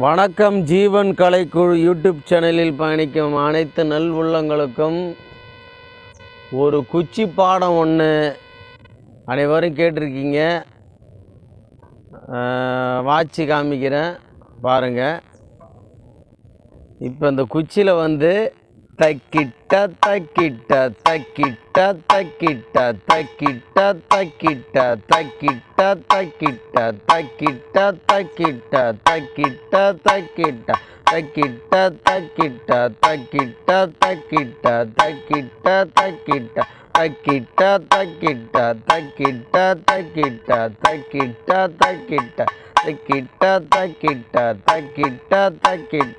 வணக்கம் ஜீவன் கலைக்குழு யூடியூப் சேனலில் பயணிக்கும் அனைத்து நல் உள்ளங்களுக்கும் ஒரு குச்சி பாடம் ஒன்று அனைவரும் கேட்டிருக்கீங்க. வாட்சி காமிக்கிறேன் பாருங்கள் இப்போ இந்த குச்சியில் வந்து தக்கிட்ட தக்கிட்ட தக்கிட்ட தக்கிட்ட தக்கிட்ட தக்கிட்ட தக்கிட்ட தக்கிட்ட தக்கிட்ட தக்கிட்ட தக்கிட்ட தக்கிட்ட தக்கிட்ட தக்கிட்ட தக்கிட்ட தக்கிட்ட தக்கிட்ட தக்கிட்ட தக்கிட்ட தக்கிட்ட தக்கிட்ட தக்கிட்ட தக்கிட்ட தக்கிட்ட தக்கிட்ட தக்கிட்ட தக்கிட்ட தக்கிட்ட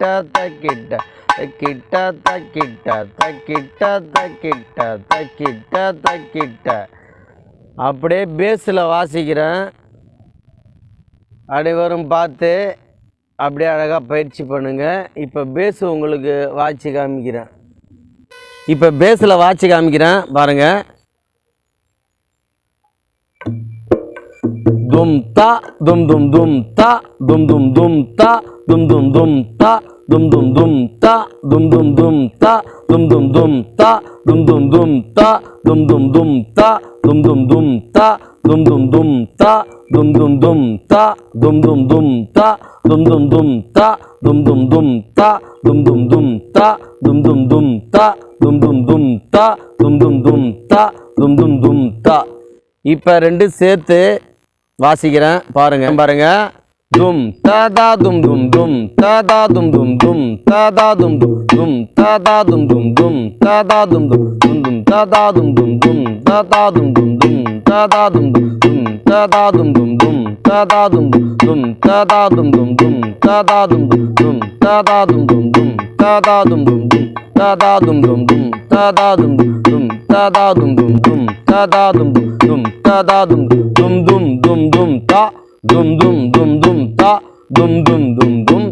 தக்கிட்ட தக்கிட்ட தக்கிட்ட தக்கிட்ட தக்கிட்ட தக்கிட்ட தக்கிட்ட தக்கிட்ட அப்படியே பேஸில் வாசிக்கிறேன் அனைவரும் பார்த்து அப்படியே அழகாக பயிற்சி பண்ணுங்கள் இப்போ பேஸ் உங்களுக்கு வாட்சி காமிக்கிறேன் இப்போ பேஸில் வாட்சி காமிக்கிறேன் பாருங்கள் தும் தா தும் தும் தும் தா தும் தும் தும் தா தும் தும் தும் தா தும் தும் தும் தா தும் தும் தும் தா தும் தும் தும் தா தும் தும் தும் தா தும் தும் தும் தா தும் தும் தும் தா தும் தும் தும் தா தும் தும் தும் தா தும் தும் தும் தா தும் தும் தும் தா தும் தும் தும் தா தும் தும் தும் தா தும் தும் தும் தா தும் தும் தும் தா தும் தும் தும் தா தும் தும் தும் தா இப்போ ரெண்டு சேர்த்து வாசிக்கிறேன் பாருங்க பாருங்க தும் ததா தும் தும் தும் ததா தும் தும் தும் ததா தும் தும் தும் ததா தும் தும் தும் ததா தும் தும் தும் தும் ததா தும் தும் தும் ததா தும் தும் தும் ததா தும் தும் தும் ததா தும் தும் தும் ததா தும் தும் தும் ததா தும் தும் தும் ததா தும் தும் தும் ததா தும் தும் தும் ததா தும் தும் தும் da da dum dum dum da da dum dum da da dum dum dum da da dum dum da da dum dum dum dum dum ta dum dum dum dum ta dum dum dum dum